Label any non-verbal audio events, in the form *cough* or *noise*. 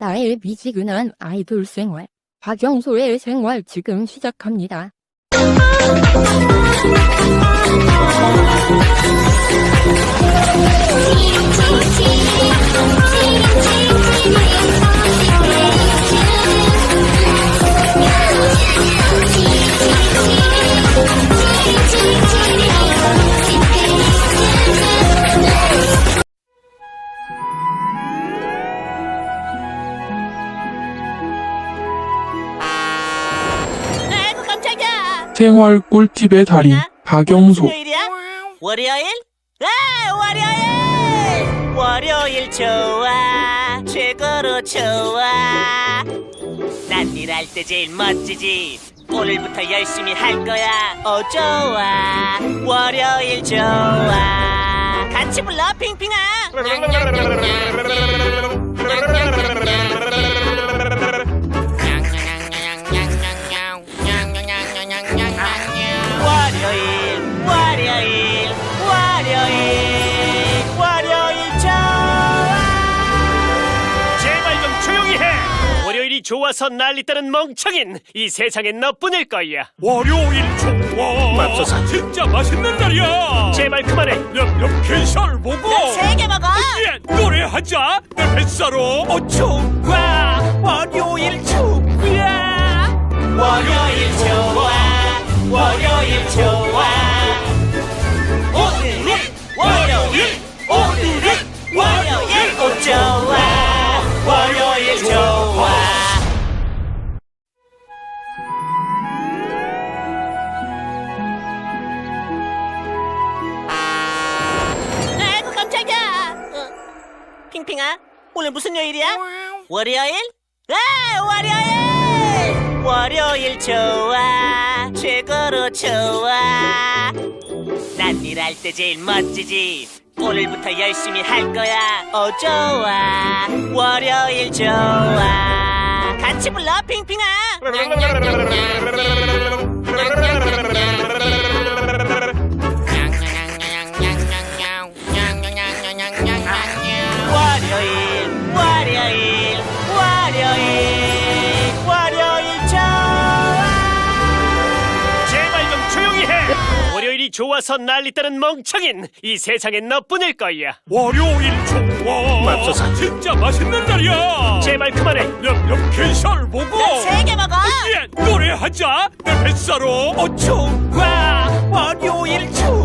나의 미지근한 아이돌 생활. 박영소의 생활 지금 시작합니다. 생활 꿀팁의 달인 박영소. 요일이야? 월요일? 아 월요일! 월요일 좋아. 최고로 좋아. 난 일할 때 제일 멋지지. 오늘부터 열심히 할 거야. 어 좋아. 월요일 좋아. 같이 불러 핑핑아 좋아서 난리다는 멍청인 이 세상엔 너뿐일 거야. 월요일 좋아. 맙소사. 진짜 맛있는 날이야. 제발 그만해. 냠냠 캔살 보고. 세개 먹어. 예, 노래하자. 내 뱃살로. 어 좋아. 월요일 좋아. 월요일 핑핑아 오늘 무슨 요일이야? 월요일? 아 월요일! 월요일 좋아 최고로 좋아. 난 일할 때 제일 멋지지. 오늘부터 열심히 할 거야. 어 좋아. 월요일 좋아. 같이 불러 핑핑아 *laughs* 좋아서 난리다는 멍청인 이 세상엔 너뿐일 거야. 월요일 좋아. 맙소사. 진짜 맛있는 날이야. 제발 그만해. 냠냠 캔살 보고. 세개 먹어. 예, 노래하자. 내 뱃살로. 어 월요일 좋아. 월요일 좋아